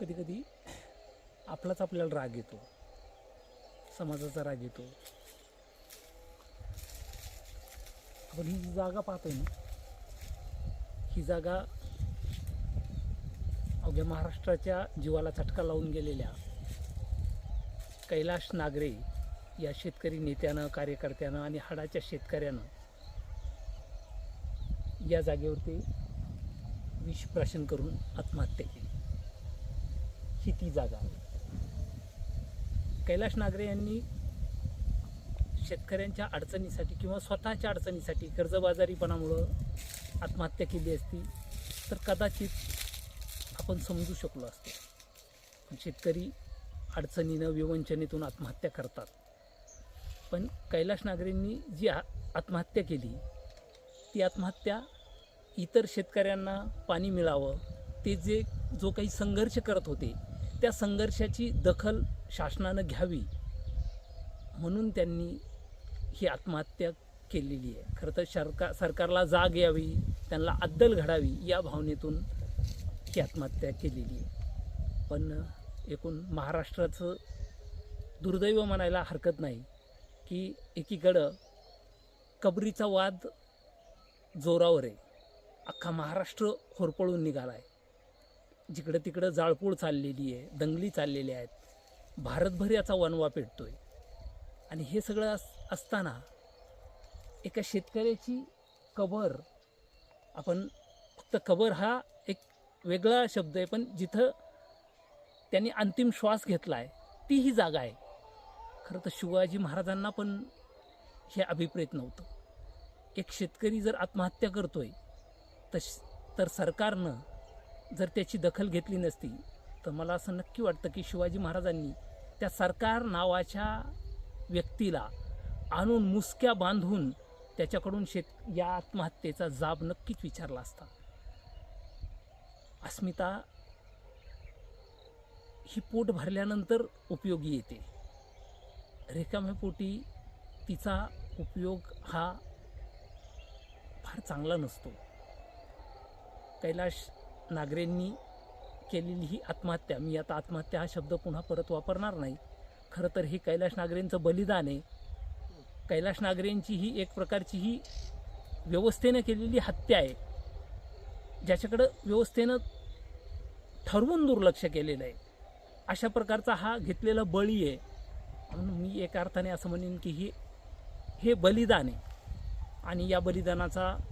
कधी कधी आपलाच आपल्याला राग येतो. समाजाचा राग येतो. आपण ही जी जागा पाहतोय ना ही जागा अवघ्या महाराष्ट्राच्या जीवाला चटका लावून गेलेल्या कैलाश नागरे या शेतकरी नेत्यानं कार्यकर्त्यानं आणि हाडाच्या शेतकऱ्यानं या जागेवरती विष प्राशन करून आत्महत्या केली. ही ती जागा कैलाश नागरे यांनी शेतकऱ्यांच्या अडचणीसाठी किंवा स्वतःच्या अडचणीसाठी कर्जबाजारीपणामुळं आत्महत्या केली असती तर कदाचित आपण समजू शकलो असतो. शेतकरी अडचणीनं विवंचनेतून आत्महत्या करतात. पण कैलाश नागरेंनी जी आ- आत्महत्या केली ती आत्महत्या इतर शेतकऱ्यांना पाणी मिळावं ते जे जो काही संघर्ष करत होते त्या संघर्षाची दखल शासनानं घ्यावी म्हणून त्यांनी ही आत्महत्या केलेली आहे. खरं तर सरकार सरकारला जाग यावी त्यांना अद्दल घडावी या भावनेतून ही आत्महत्या केलेली आहे. पण एकूण महाराष्ट्राचं दुर्दैव म्हणायला हरकत नाही की एकीकडं कबरीचा वाद जोरावर आहे. अख्खा महाराष्ट्र होरपळून निघाला आहे. जिकडं तिकडं जाळपोळ चाललेली आहे दंगली चाललेल्या आहेत भारतभर याचा वनवा आहे आणि हे सगळं अस असताना एका शेतकऱ्याची कबर आपण फक्त कबर हा एक वेगळा शब्द आहे पण जिथं त्यांनी अंतिम श्वास घेतला आहे ती ही जागा आहे. खरं तर शिवाजी महाराजांना पण हे अभिप्रेत नव्हतं. एक शेतकरी जर आत्महत्या करतोय तर तर सरकारनं जर त्याची दखल घेतली नसती तर मला असं नक्की वाटतं की शिवाजी महाराजांनी त्या सरकार नावाच्या व्यक्तीला आणून मुसक्या बांधून त्याच्याकडून शेत या आत्महत्येचा जाब नक्कीच विचारला असता. अस्मिता ही पोट भरल्यानंतर उपयोगी येते. रिकाम्या पोटी तिचा उपयोग हा फार चांगला नसतो. कैलाश नागरेंनी केलेली ही आत्महत्या. मी आता आत्महत्या हा शब्द पुन्हा परत वापरणार नाही. खरं तर हे कैलाश नागरेंचं बलिदान आहे. कैलाश नागरेंची ही एक प्रकारची ही व्यवस्थेनं केलेली हत्या आहे. ज्याच्याकडं व्यवस्थेनं ठरवून दुर्लक्ष केलेलं आहे. अशा प्रकारचा हा घेतलेला बळी आहे. म्हणून मी एका अर्थाने असं म्हणेन की ही हे बलिदान आहे. आणि या बलिदानाचा